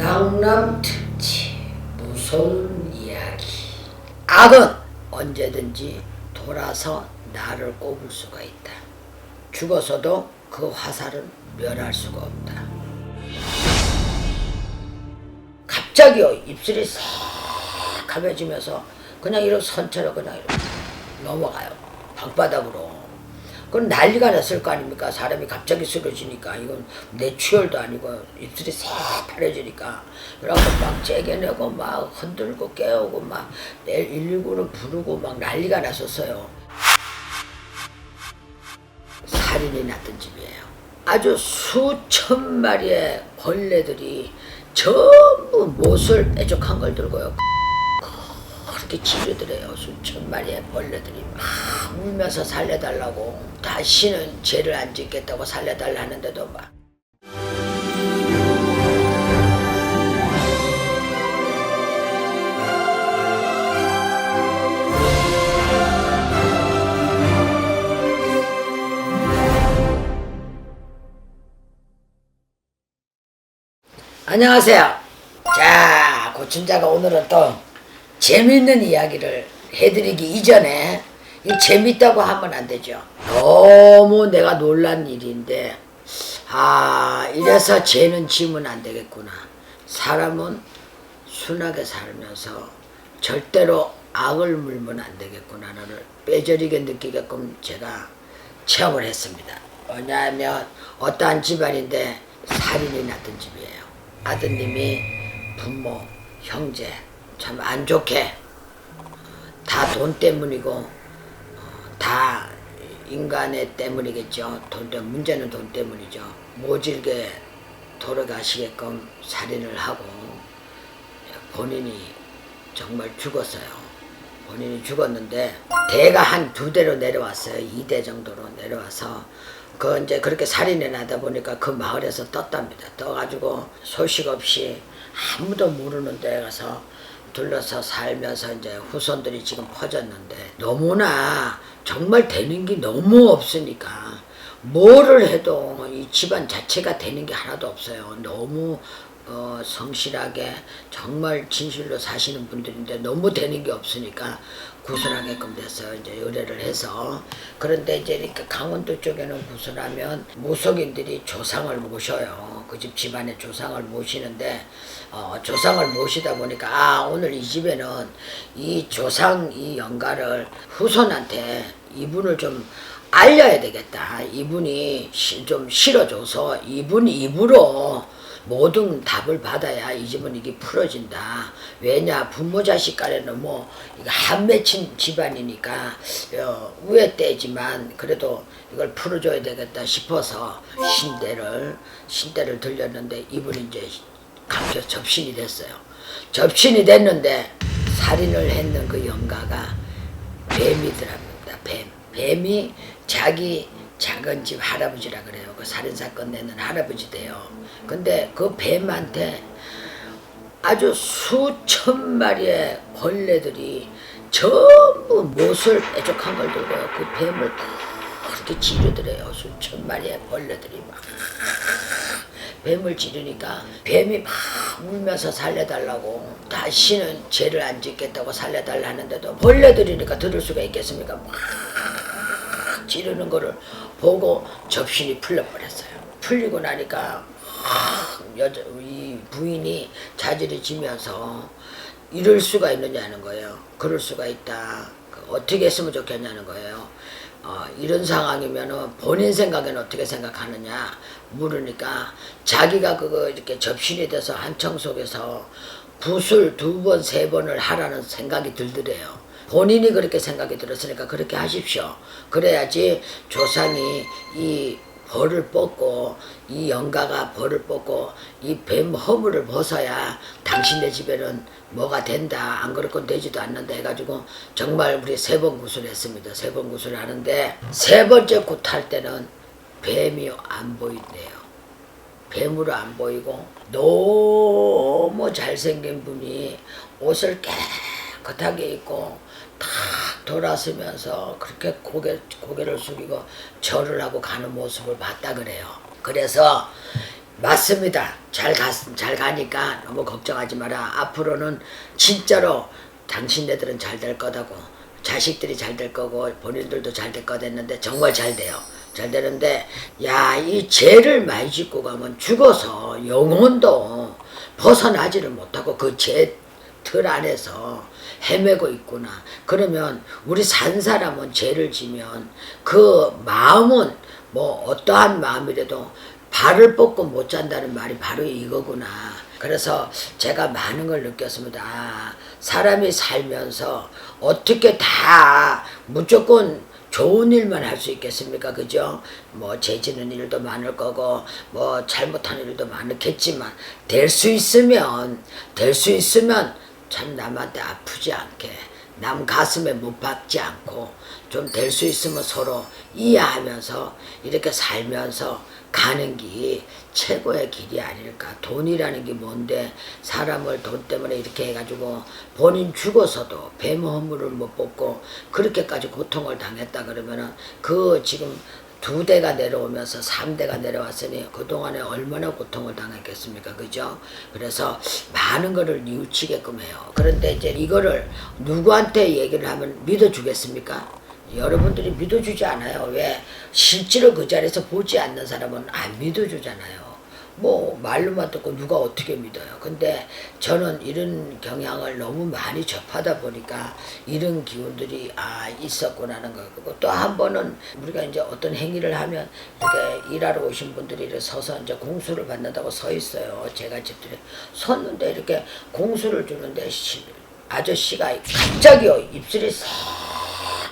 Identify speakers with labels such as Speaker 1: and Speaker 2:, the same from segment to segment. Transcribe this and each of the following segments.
Speaker 1: 낭남특치 무서운 이야기. 악은 언제든지 돌아서 나를 꼽을 수가 있다. 죽어서도 그 화살은 멸할 수가 없다. 갑자기요 입술이 싹 가벼지면서 그냥 이런 선처럼 그냥 이렇게 넘어가요. 방바닥으로 그건 난리가 났을 거 아닙니까 사람이 갑자기 쓰러지니까 이건 뇌출혈도 아니고 입술이 싹 파래지니까 그래갖고 막 째겨내고 막 흔들고 깨우고 막 119를 부르고 막 난리가 났었어요 살인이 났던 집이에요. 아주 수천 마리의 벌레들이 전부 못을 뾰족한 걸 들고요. 그렇게 치료들해요. 수천 마리의 벌레들이 막 울면서 살려달라고 다시는 죄를 안 짓겠다고 살려달라 하는데도 막 안녕하세요. 자, 고춘자가 오늘은 또 재밌는 이야기를 해드리기 이전에 이 재밌다고 하면 안 되죠. 너무 내가 놀란 일인데, 아, 이래서 죄는 지면 안 되겠구나. 사람은 순하게 살면서 절대로 악을 물면 안 되겠구나를 뼈저리게 느끼게끔 제가 체험을 했습니다. 뭐냐면 어떠한 집안인데 살인이 났던 집이에요. 아드님이 부모, 형제 참 안 좋게 다 돈 때문이고 어, 다 인간의 때문이겠죠. 돈 때문 문제는 돈 때문이죠. 모질게 돌아가시게끔 살인을 하고 본인이 정말 죽었어요. 본인이 죽었는데 대가 한 두 대로 내려왔어요. 2대 정도로 내려와서 그 이제 그렇게 살인이 나다 보니까 그 마을에서 떴답니다. 떠가지고 소식 없이 아무도 모르는 데 가서 둘러서 살면서 이제 후손들이 지금 퍼졌는데 너무나 정말 되는 게 너무 없으니까 뭐를 해도 이 집안 자체가 되는 게 하나도 없어요. 너무 어, 성실하게 정말 진실로 사시는 분들인데 너무 되는 게 없으니까 구슬하게끔 돼서 이제 의뢰를 해서 그런데 이제 이렇게 강원도 쪽에는 구슬하면 무속인들이 조상을 모셔요. 그 집 집안의 조상을 모시는데 어, 조상을 모시다 보니까 아 오늘 이 집에는 이 조상 이 영가를 후손한테 이분을 좀 알려야 되겠다. 이분이 시- 좀 실어줘서 이분 입으로 모든 답을 받아야 이 집은 이게 풀어진다. 왜냐 부모 자식 간에는 뭐 이거 한 맺힌 집안이니까 어, 우애 때지만 그래도 이걸 풀어줘야 되겠다 싶어서 신대를 신대를 들렸는데 이분이 이제 감겨 접신이 됐어요. 접신이 됐는데 살인을 했는 그 영가가 뱀이더랍니다. 뱀. 뱀이 자기 작은 집 할아버지라 그래요. 그 살인 사건 내는 할아버지 돼요. 근데 그 뱀한테 아주 수천 마리의 벌레들이 전부 못을 뾰족한 걸 들고요. 그 뱀을 그렇게 치료들해요. 수천 마리의 벌레들이 막 뱀을 찌르니까 뱀이 막 울면서 살려달라고 다시는 죄를 안 짓겠다고 살려달라 하는데도 벌레들이니까 들을 수가 있겠습니까? 막 찌르는 거를 보고 접신이 풀려버렸어요. 풀리고 나니까 막 여자 이 부인이 자질이 지면서 이럴 수가 있느냐는 거예요. 그럴 수가 있다. 그 어떻게 했으면 좋겠냐는 거예요. 어, 이런 상황이면은 본인 생각에는 어떻게 생각하느냐 물으니까 자기가 그거 이렇게 접신이 돼서 한청 속에서 붓을 두 번, 세 번을 하라는 생각이 들더래요. 본인이 그렇게 생각이 들었으니까 그렇게 하십시오. 그래야지 조상이 이 벌을 뽑고 이 영가가 벌을 뽑고 이 뱀 허물을 벗어야 당신네 집에는 뭐가 된다 안 그럴 건 되지도 않는다 해가지고 정말 우리 세 번 구슬했습니다 세 번 구슬을 하는데 세 번째 굿할 때는 뱀이 안 보인대요 뱀으로 안 보이고 너무 잘생긴 분이 옷을 깨끗 하게 입고 탁 돌아서면서 그렇게 고개, 고개를 숙이고 절을 하고 가는 모습을 봤다 그래요. 그래서 맞습니다. 잘 가, 잘 가니까 너무 걱정하지 마라. 앞으로는 진짜로 당신네들은 잘 될 거다고. 자식들이 잘 될 거고 본인들도 잘 될 거다 했는데 정말 잘 돼요. 잘 되는데 야 이 죄를 많이 짓고 가면 죽어서 영혼도 벗어나지를 못하고 그 죄 틀 안에서 헤매고 있구나. 그러면 우리 산 사람은 죄를 지면 그 마음은 뭐 어떠한 마음이라도 발을 뻗고 못 잔다는 말이 바로 이거구나. 그래서 제가 많은 걸 느꼈습니다. 아, 사람이 살면서 어떻게 다 무조건 좋은 일만 할 수 있겠습니까? 그죠? 뭐 죄지는 일도 많을 거고 뭐 잘못하는 일도 많겠지만 될 수 있으면 될 수 있으면 참 남한테 아프지 않게 남 가슴에 못 박지 않고 좀 될 수 있으면 서로 이해하면서 이렇게 살면서 가는 게 최고의 길이 아닐까. 돈이라는 게 뭔데 사람을 돈 때문에 이렇게 해가지고 본인 죽어서도 뱀 허물을 못 뽑고 그렇게까지 고통을 당했다 그러면은 그 지금 두 대가 내려오면서 삼 대가 내려왔으니 그동안에 얼마나 고통을 당했겠습니까? 그죠? 그래서 많은 거를 뉘우치게끔 해요. 그런데 이제 이거를 누구한테 얘기를 하면 믿어주겠습니까? 여러분들이 믿어주지 않아요. 왜? 실제로 그 자리에서 보지 않는 사람은 안 믿어주잖아요. 뭐 말로만 듣고 누가 어떻게 믿어요. 근데 저는 이런 경향을 너무 많이 접하다 보니까 이런 기운들이 아 있었구나는 거고 또 한 번은 우리가 이제 어떤 행위를 하면 이렇게 일하러 오신 분들이 이렇게 서서 이제 공수를 받는다고 서 있어요. 제가 집들이 섰는데 이렇게 공수를 주는데 시- 아저씨가 갑자기요 입술이 싹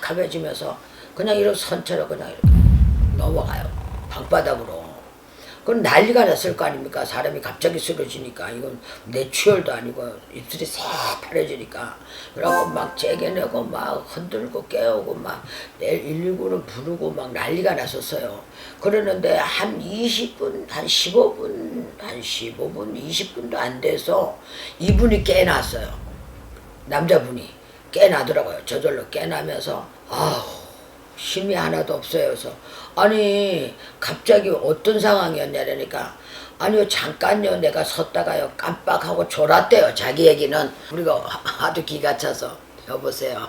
Speaker 1: 가벼지면서 그냥 이렇게 선처럼 그냥 이렇게 넘어가요 방바닥으로 그건 난리가 났을 거 아닙니까? 사람이 갑자기 쓰러지니까. 이건 뇌출혈도 아니고 입술이 싹 파래지니까. 그러고 막 째겨내고 막 흔들고 깨우고 막 내일 119를 부르고 막 난리가 났었어요. 그러는데 한 20분 한 15분 한 15분 20분도 안 돼서 이분이 깨났어요. 남자분이. 깨나더라고요. 저절로 깨나면서 아우 힘이 하나도 없어요. 그래서 아니 갑자기 어떤 상황이었냐니까 아니요 잠깐요 내가 섰다가요 깜빡하고 졸았대요. 자기 얘기는 우리가 하도 기가 차서 여보세요.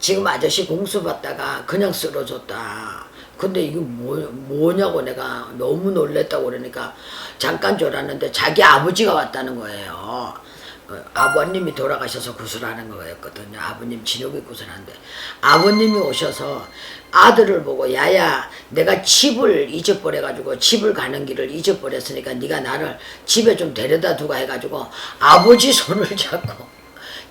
Speaker 1: 지금 아저씨 공수 받다가 그냥 쓰러졌다. 근데 이거 뭐, 뭐냐고 내가 너무 놀랬다고 그러니까 잠깐 졸았는데 자기 아버지가 왔다는 거예요. 어, 아버님이 돌아가셔서 구슬하는 거였거든요. 아버님 진흙이 구슬하는데 아버님이 오셔서 아들을 보고 야야 내가 집을 잊어버려가지고 집을 가는 길을 잊어버렸으니까 네가 나를 집에 좀 데려다 두가 해가지고 아버지 손을 잡고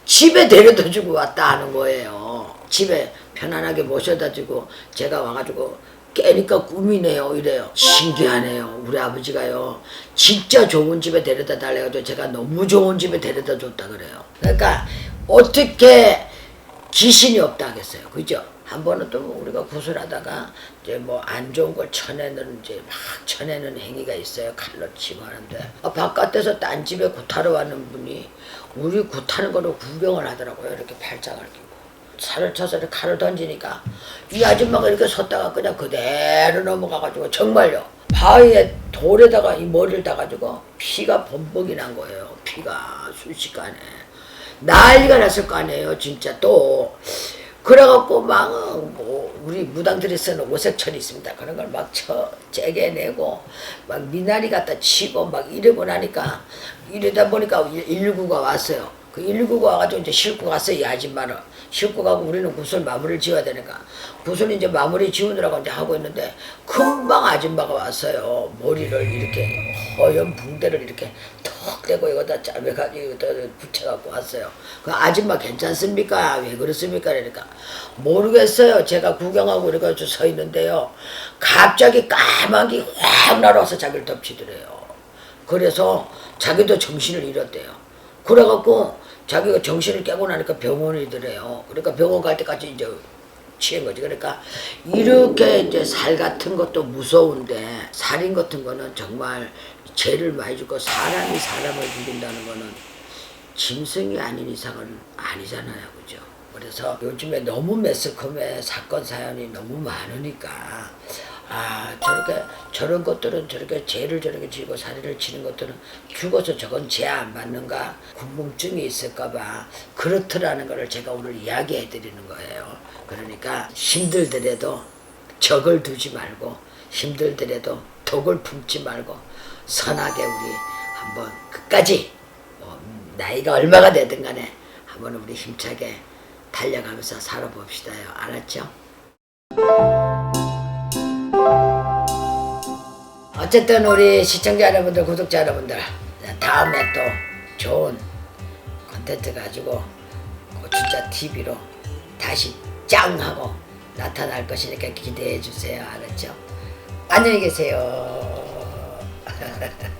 Speaker 1: 집에 데려다 주고 왔다 하는 거예요. 집에 편안하게 모셔다 주고 제가 와가지고 깨니까 꿈이네요 이래요. 신기하네요. 우리 아버지가요. 진짜 좋은 집에 데려다 달래가지고 제가 너무 좋은 집에 데려다 줬다 그래요. 그러니까 어떻게 귀신이 없다 하겠어요. 그죠? 한 번은 또 우리가 구슬하다가 이제 뭐 안 좋은 걸 쳐내는 이제 막 쳐내는 행위가 있어요. 칼로 치고 하는데 아, 바깥에서 딴 집에 구타러 왔는 분이 우리 구타는 거를 구경을 하더라고요. 이렇게 팔짱을 끼고. 살을 쳐서 칼을 던지니까 이 아줌마가 이렇게 섰다가 그냥 그대로 넘어가가지고 정말요. 바위에 돌에다가 이 머리를 따가지고 피가 범벅이 난 거예요. 피가 순식간에. 난리가 났을 거 아니에요 진짜 또. 그래갖고 막 뭐 우리 무당들이 쓰는 오색철이 있습니다. 그런 걸막쳐 째게내고 막 미나리 갖다 치고 막 이러고 나니까 이러다 보니까 119가 왔어요 그 119가 와가지고 이제 싣고 갔어요, 이 아줌마를. 싣고 가고 우리는 구슬 마무리를 지어야 되니까. 구슬 이제 마무리 지우느라고 이제 하고 있는데, 금방 아줌마가 왔어요. 머리를 이렇게, 허연 붕대를 이렇게 턱 대고 여기다 짜매가지고 붙여갖고 왔어요. 그 아줌마 괜찮습니까? 왜 그렇습니까? 그러니까, 모르겠어요. 제가 구경하고 이래가지고 서 있는데요. 갑자기 까마귀 확 날아와서 자기를 덮치더래요. 그래서 자기도 정신을 잃었대요. 그래갖고 자기가 정신을 깨고 나니까 병원이더래요. 그러니까 병원 갈 때까지 이제 취한 거지. 그러니까 이렇게 이제 살 같은 것도 무서운데 살인 같은 거는 정말 죄를 많이 주고 사람이 사람을 죽인다는 거는 짐승이 아닌 이상은 아니잖아요. 그죠? 그래서 요즘에 너무 매스컴에 사건 사연이 너무 많으니까 아 저렇게 저런 것들은 저렇게 죄를 저렇게 지고 사리를 치는 것들은 죽어서 저건 죄 안 받는가 궁금증이 있을까봐 그렇더라는 것을 제가 오늘 이야기해 드리는 거예요. 그러니까 힘들더라도 적을 두지 말고 힘들더라도 독을 품지 말고 선하게 우리 한번 끝까지 뭐 나이가 얼마가 되든 간에 한번 우리 힘차게 달려가면서 살아봅시다요. 알았죠? 어쨌든 우리 시청자 여러분들, 구독자 여러분들 다음에 또 좋은 콘텐츠 가지고 고추자 TV로 다시 짱 하고 나타날 것이니까 기대해 주세요. 알았죠? 안녕히 계세요.